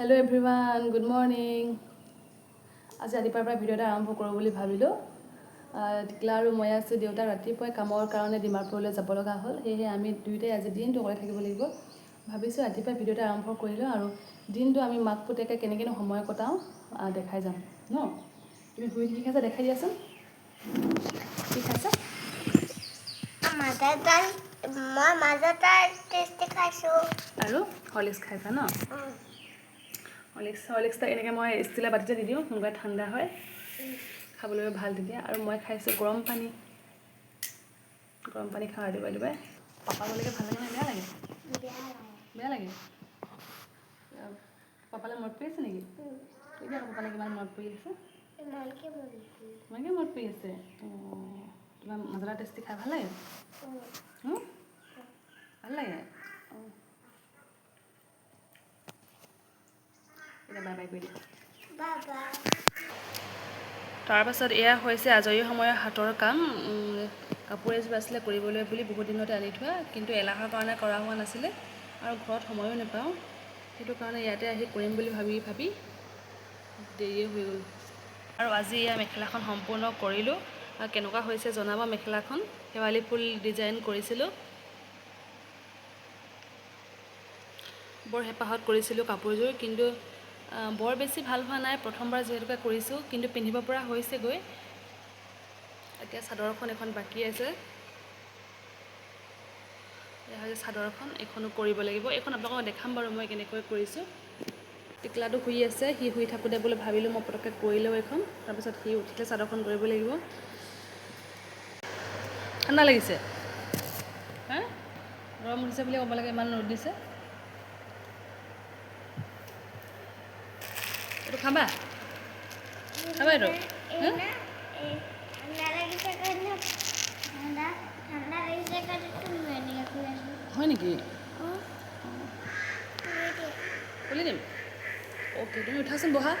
Hello everyone good morning আজি ৰাতিপুৱাৰ পৰা ভিডিঅ' এটা আৰম্ভ কৰোঁ বুলি ভাবিলোঁ। টিকলা আৰু মই আছোঁ দেউতা ৰাতিপুৱাই কামৰ কাৰণে ডিমাপুৰলৈ যাব লগা হ'ল। সেয়েহে আমি দুয়োটাই আজি দিনটো অকলে থাকিব লাগিব। ভাবিছোঁ ৰাতিপুৱাই ভিডিঅ' এটা আৰম্ভ কৰি লওঁ আৰু দিনটো আমি মাক পুতেকে কেনেকৈনো সময় কটাওঁ দেখাই যাম। ন? তুমি শুই কি খাইছা দেখাই দিয়াচোন। কি খাইছা মাজেটাৰ মই খাইছোঁ আৰু হৰ্লিক্স খাইছা ন? হৰ্লিক্স হৰ্লিক্সটা এনেকৈ মই ষ্টিলৰ বাতিতে দি দিওঁ সোনকালে ঠাণ্ডা হয়। খাবলৈ ভাল তেতিয়া। আৰু মই খাইছোঁ গৰম পানী। গৰম পানী খাওঁ ৰাতিপুৱাই ৰাতিপুৱাই। পাপা গ'লেকে ভাল লাগে নে? বেয়া লাগে? বেয়া লাগে? পাপালৈ মনত পৰি আছে নেকি? এতিয়া আকৌ পাপালৈ কিমান মনত পৰি আছে? ইমানকৈ মনত পৰি আছে? অঁ তোমাৰ মজলা টেষ্টি খাই ভাল লাগে? ভাল লাগে? দিয়া বাবা তাৰপাছত এয়া হৈছে আজৰি সময়ৰ হাতৰ কাম। কাপোৰ এযোৰ আছিলে কৰিবলৈ বুলি বহুত দিনতে আনি থোৱা কিন্তু এলাহৰ কাৰণে কৰা হোৱা নাছিলে আৰু ঘৰত সময়ো নাপাওঁ। সেইটো কাৰণে ইয়াতে আহি কৰিম বুলি ভাবি ভাবি দেৰিয়ে হৈ গ'ল। আৰু আজি এয়া মেখেলাখন সম্পূৰ্ণ কৰিলোঁ। আৰু কেনেকুৱা হৈছে জনাব মেখেলাখন? শেৱালি ফুল ডিজাইন কৰিছিলোঁ। বৰ হেঁপাহত কৰিছিলোঁ কাপোৰযোৰ কিন্তু বৰ বেছি ভাল হোৱা নাই প্ৰথমবাৰ যিহেতুকে কৰিছোঁ কিন্তু পিন্ধিব পৰা হৈছেগৈ। এতিয়া চাদৰখন এখন বাকী আছে। চাদৰখন এইখনো কৰিব লাগিব। এইখন আপোনালোকক দেখাম বাৰু মই কেনেকৈ কৰিছোঁ। টিকলাটো শুই আছে সি শুই থাকোঁতে বোলে ভাবিলোঁ মই পটককৈ কৰি লওঁ এইখন। তাৰপিছত সি উঠিলে চাদৰখন কৰিব লাগিব। ঠাণ্ডা লাগিছে। হা? গৰম উঠিছে বুলি ক'ব লাগে ইমান ৰ'দ দিছে এইটো খাবা খাবা এইটো হা? ঠাণ্ডা লাগিছে কাৰণে ঠাণ্ডা ঠাণ্ডা লাগিছে কাৰণে তুমি এনেকৈ শুই আছোঁ হয় নেকি? খুলি দিম। অ'কে তুমি উঠাচোন বহা।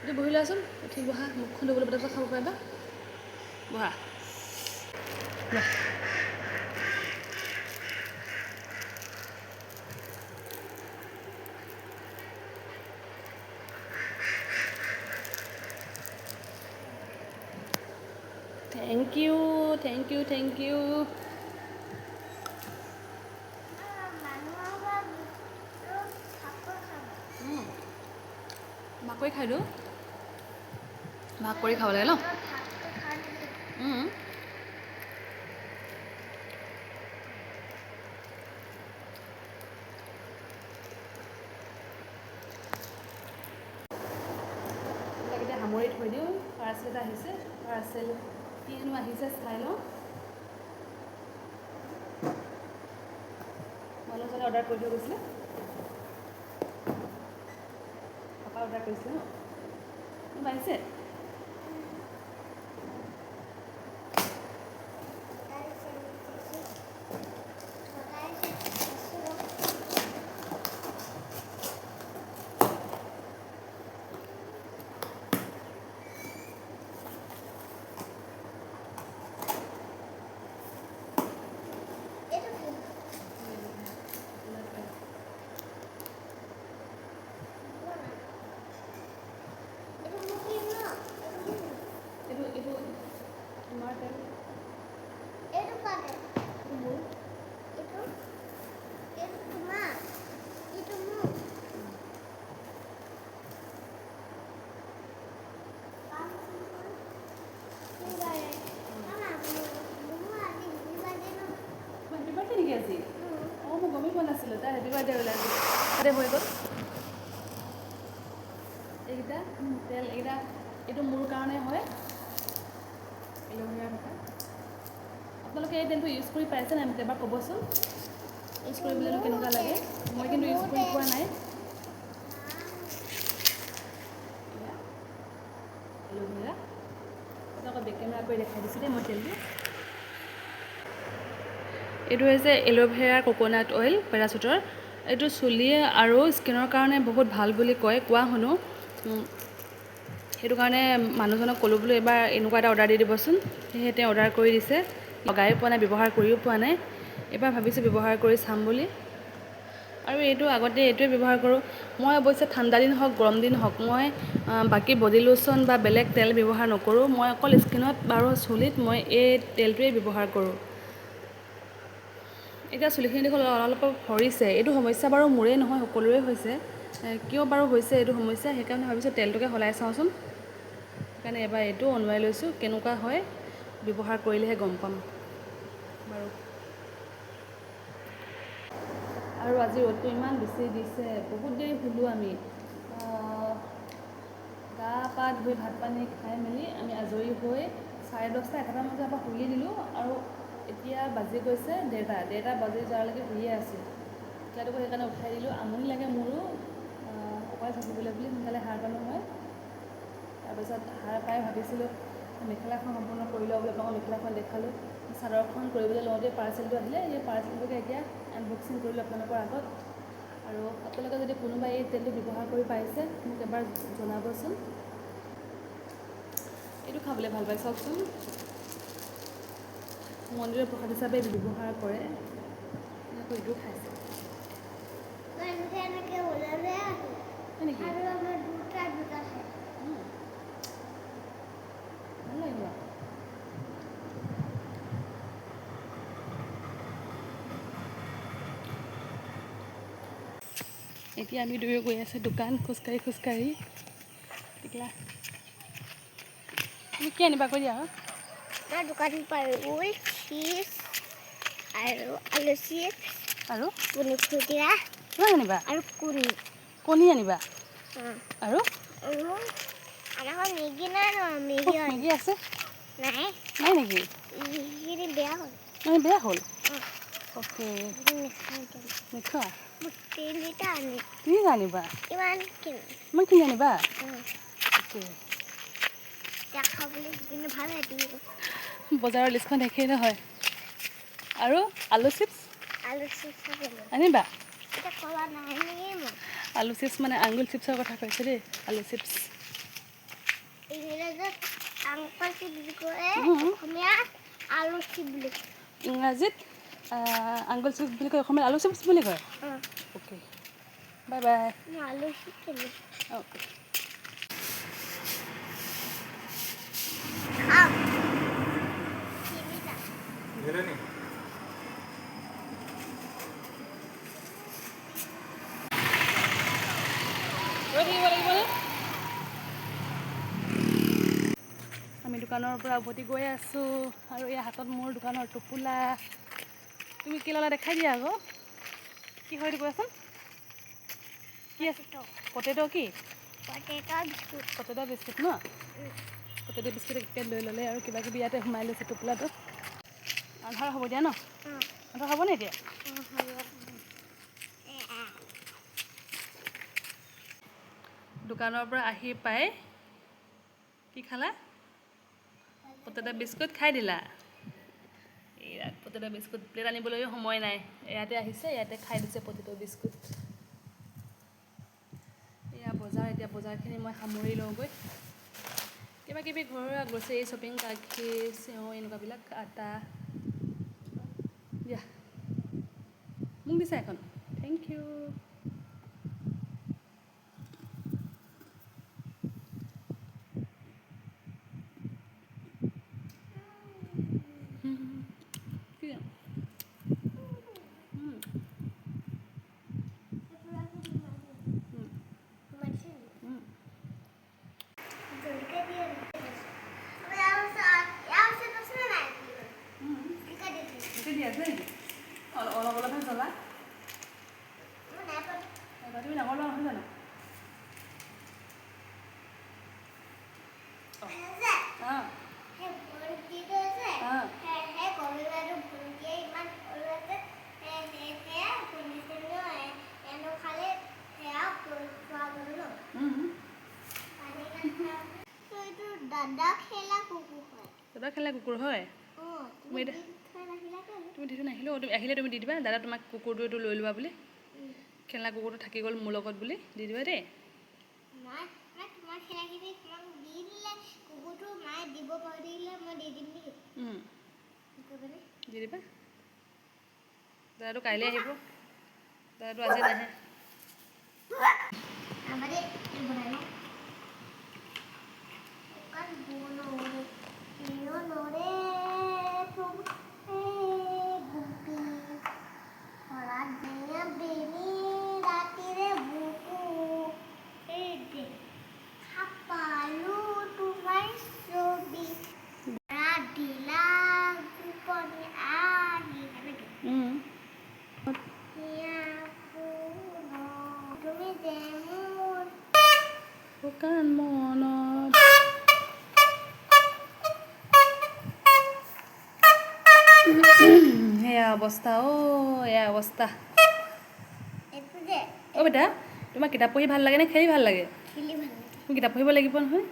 তুমি বহি লোৱাচোন। উঠি বহা মুখখন ধুবলৈ পটাপট খাব পাৰিবা। বহা। Thank you thank you thank you. ভাগ কৰি খাই দিওঁ। ভাগ কৰি খাব লাগে ন এতিয়া সামৰি থৈ দিওঁ। পাৰ্চেল এটা আহিছে। পাৰ্চেল কিনো আহিছে চাই লওঁ মানুহজনে অৰ্ডাৰ কৰি থৈ গৈছিলে। পাপা অৰ্ডাৰ কৰিছিলে ন? কাৰণে হয়। এল'ভেৰা আপোনালোকে এই তেলটো ইউজ কৰি পাইছে নাই এবাৰ ক'বচোন। ইউজ কৰিবলৈনো কেনেকুৱা লাগে? মই কিন্তু ইউজ কৰি পোৱা নাই। এল'ভেৰা আপোনালোকক বেক কেমেৰা কৰি দেখাই দিছোঁ দেই মই তেলটো। এইটো হৈছে এল'ভেৰা ক'ক'নাট অইল পেৰাচুটৰ। এইটো চুলি আৰু স্কিনৰ কাৰণে বহুত ভাল বুলি কয়। কোৱা শুনো। সেইটো কাৰণে মানুহজনক ক'লোঁ বোলো এবাৰ এনেকুৱা এটা অৰ্ডাৰ দি দিবচোন। সেয়েহে তেওঁ অৰ্ডাৰ কৰি দিছে। লগায়ো পোৱা নাই ব্যৱহাৰ কৰিও পোৱা নাই। এবাৰ ভাবিছোঁ ব্যৱহাৰ কৰি চাম বুলি। আৰু এইটো আগতে এইটোৱে ব্যৱহাৰ কৰোঁ। মই অৱশ্যে ঠাণ্ডা দিন হওক গৰম দিন হওক মই বাকী বডি লোচন বা বেলেগ তেল ব্যৱহাৰ নকৰোঁ। মই অকল স্কিনত বাৰু চুলিত মই এই তেলটোৱেই ব্যৱহাৰ কৰোঁ। এতিয়া চুলিখিনি দেখোন অলপ সৰিছে এইটো সমস্যা বাৰু মোৰেই নহয় সকলোৰে হৈছে। কিয় বাৰু হৈছে এইটো সমস্যা? সেইকাৰণে ভাবিছোঁ তেলটোকে সলাই চাওঁচোন। সেইকাৰণে এবাৰ এইটো অনোৱাই লৈছোঁ কেনেকুৱা হয় ব্যৱহাৰ কৰিলেহে গম পাম। বাৰু। আৰু আজি ৰ'দটো ইমান বেছি দিছে বহুত দেৰি শুলোঁ আমি। গা পা ধুই ভাত পানী খাই মেলি আমি আজৰি হৈ চাৰে দহটা এঘাৰটামান বজাৰ পৰা শুই দিলোঁ আৰু এতিয়া বাজি গৈছে ডেৰটা ডেৰটা বাজি যোৱালৈকে শুইয়ে আছোঁ। এতিয়াতো সেইকাৰণে উঠাই দিলোঁ আমনি লাগে মোৰো। অকলে থাকিবলৈ বুলি সোনকালে সাৰ পালোঁ মই। তাৰপিছত সাৰ পাই ভাবিছিলোঁ মেখেলাখন সম্পূৰ্ণ কৰি লওঁ বুলি আপোনালোকক মেখেলাখন দেখালোঁ। চাদৰখন কৰিবলৈ লওঁতে পাৰ্চেলটো আহিলে এই পাৰ্চেলটোকে এতিয়া আনবক্সিং কৰিলোঁ আপোনালোকৰ আগত। আৰু আপোনালোকে যদি কোনোবাই এই তেলটো ব্যৱহাৰ কৰি পাইছে মোক এবাৰ জনাবচোন। এইটো খাবলৈ ভালো পায় চাওকচোন। মন্দিৰৰ প্ৰসাদ হিচাপে ব্যৱহাৰ কৰে। আকৌ এইটো খাইছে। এনেকে এনেকে হয় নেকি? এতিয়া আমি দুয়ো গৈ আছোঁ দোকান খোজকাঢ়ি খোজকাঢ়ি। এতিয়া তুমি কি আনিবা কৈ দিয়া আকৌ। আমাৰ দোকানত পায় ৰোল চিজ আৰু আলু চিপছ আৰু? কণী ফুটিয়া কিমান আনিবা? আৰু কণী। কণী আনিবা? আৰু? মেগী নাই আছে। নাই। নাই নেকি? হ'ল। বেয়া হ'ল? অঁ অ'কে মেগী নাখাওঁ এতিয়া। নোখোৱা মোক তিনি লিটাৰ আনি কি আনিবা ইমান কিনো ইমানখিনি আনিবা অঁ অ'কে এতিয়া খাবলৈ কিন্তু ভাল লাগিব বজাৰৰ লিষ্টখন শেষেই নহয়। আৰু আলু চিপছ? আলু চিপছ খাবলৈ আনিবা? এতিয়া ক'লা নাই নেকি মই। আলু চিপছ মানে আঙুল চিপছৰ কথা কৈছে দেই আলু চিপছ। ইংৰাজীত আংকল চিপ বুলি কয় উম। অসমীয়াত আলু চিপ বুলি কয় ইংৰাজীত আহ, আঙুল চিপছ বুলি কয় অসমীয়াত আলু চিপছ বুলি কয়? অঁ অ'কে বাই বাই মই আলু চিপ খেলোঁ অ'কে খাওঁ তিনিটা গেলে নি ৰৈ থাকিব লাগিবনে আমি দোকানৰ পৰা উভতি গৈ আছোঁ আৰু এই হাতত মোৰ দোকানৰ টোপোলা। তুমি কি ল'লা দেখাই দিয়া আকৌ। কি হয় এইটো কোৱাচোন। কি আছে? পটেটো কি? পটেটো বিস্কুট ন? পটেটো বিস্কুট একে লৈ ল'লে আৰু কিবা কিবি ইয়াতে সোমাই লৈছে টোপোলাটোত আন্ধাৰ হ'ব দিয়া ন? আন্ধাৰ হ'বনে এতিয়া? হ'ব। এ আ দোকানৰ পৰা আহি পাই কি খালা? পটেটো বিস্কুট খাই দিলা? পটেটো বিস্কুট প্লেট আনিবলৈও সময় নাই। ইয়াতে আহিছে ইয়াতে খাই দিছে পটেটো বিস্কুট। এয়া বজাৰ এতিয়া বজাৰখিনি মই সামৰি লওঁগৈ। কিবা কিবি ঘৰুৱা গ্ৰ'চাৰী শ্বপিং গাখীৰ চেওঁ এনেকুৱাবিলাক আটা। দিয়া। মোক দিছা এখন। থেংক ইউ কি উম, উম। জলকীয়া দিয়ে ইয়াৰ ওচৰত ইয়াৰ ওচৰত আছে নে নাই উম, জলকীয়া দি দিছোঁ গোটেই দি আছে নেকি অলপ অলপ অলপহে জ্বলা মই নাই পোৱা এবাৰ তুমি ডাঙৰ লোৱা নহয় জানো আছে অঁ সেই ভণ্টিটো আছে অঁ সেই সেই কবিতাটো ভণ্টিয়ে ইমান সৰু আছে সেই সেই সেয়া ভণ্টিজনীও এ- এনো খালে সেয়া খোৱা গ'লো ন উম, পানী নাখাওঁ তো এইটো দাদা খেলা কুকুৰ হয়। খেলা তুমি তুমি দি থৈ নাহিলেও তুমি আহিলে তুমি দি দিবা দাদা তোমাক কুকুৰটো এইটো লৈ লোৱা বুলি। খেলনা কুকুৰটো থাকি গ'ল মোৰ লগত বুলি দি দিবা দেই। দি দিবা দাদাটো কাইলৈ আহিব। দাদাটো আজি নাহে আমাৰ এই বনাই লওঁ অকণ বনৰে নৰে তুম এই গুপি হৰাত দিনে বেলি ৰাতিৰে বুকু এই দে খাপালো তোমাৰ ছবি দিলা গোপনি আহি এনেকে উম। তুমি যে মোৰ শুকান মনত সেয়া অৱস্থা অ' এয়া অৱস্থা। অ' বেটা তোমাৰ কিতাপ পঢ়ি ভাল লাগে নে খেলি ভাল লাগে? তুমি কিতাপ পঢ়িব লাগিব নহয়।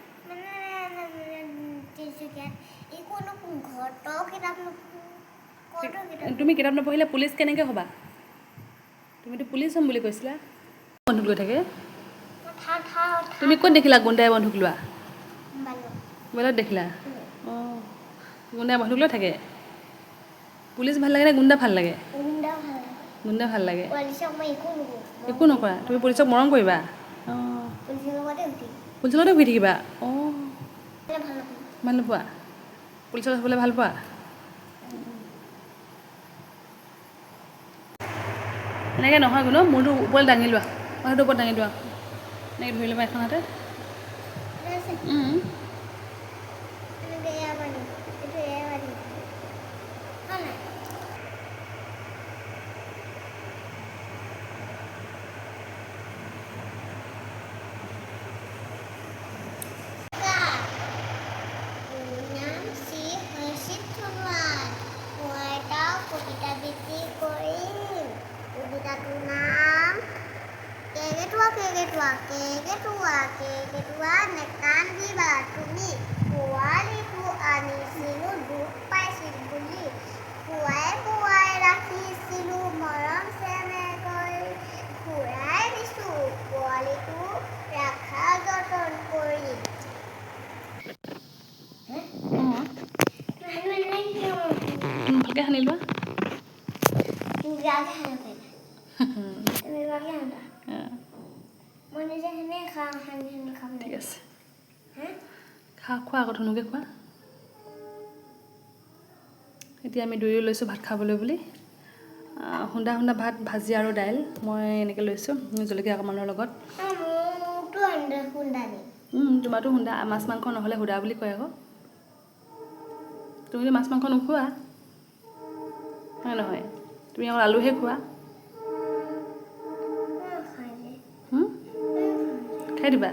তুমি কিতাপ নপঢ়িলে পুলিচ কেনেকৈ হ'বা? তুমিতো পুলিচ হ'ম বুলি কৈছিলা। বন্ধুক লৈ থাকে। তুমি ক'ত দেখিলা গুণ্ডাই বন্ধুক লোৱা? মোবাইলত। দেখিলা? অঁ। গুণ্ডাই বন্ধুক লৈ থাকে? পুলিচ ভাল লাগে নে গুণ্ডা ভাল লাগে? উন্দা ভাল লাগে। গুণ্ডা ভাল লাগে। একো নকৰোঁ? তুমি পুলিচক মৰম কৰিবা? অঁ। পুলিচৰ লগতে ঘূৰি থাকিবা? অঁ। ভাল নোপোৱা? পুলিচৰ লগত হ'বলৈ ভাল পোৱা? এনেকৈ নহয় কোনো মূৰটো ওপৰত দাঙি লোৱা। মাথাটো ওপৰত দাঙি লোৱা। এনেকৈ ধৰি ল'বা এখন হাতে kedua ke kedua ke kedua nekan di batu ni. খা খোৱা আকৌ ধুনুকে খোৱা এতিয়া আমি দুয়ো লৈছোঁ ভাত খাবলৈ বুলি। সুন্দা সুন্দা ভাত ভাজি আৰু দাইল মই এনেকৈ লৈছোঁ জলকীয়া অকণমানৰ লগত। তোমাৰতো সুন্দা মাছ মাংস নহ'লে সুদা বুলি কয় আকৌ। তুমিতো মাছ মাংস নোখোৱা হয় নহয়? তুমি অকল আলুহে খোৱা। খাই দিবা?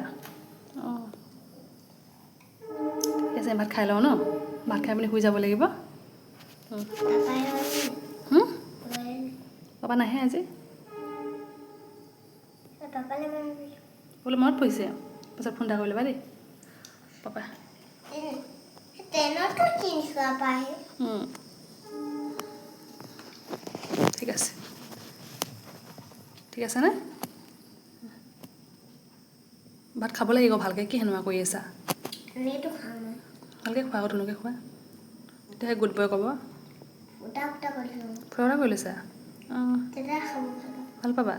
ভাত খাই লওঁ ন? ভাত খাই পিনি শুই যাব লাগিব। পাপা নাহে আজি? বোলে মনত পৰিছে। পাছত ফোন এটা কৰি ল'বা দেই। পাপা। ঠিক আছে। ঠিক আছেনে ভাত খাব লাগিব ভালকৈ। কি সেনেকুৱা কৰি আছা? ভালকৈ খোৱা আকৌ তেনেকৈ খোৱা। তেতিয়াহে গুড বয় ক'ব। কৰিছোঁ ফুৰা কৰি লৈছা? অঁ। ভাল পাবা?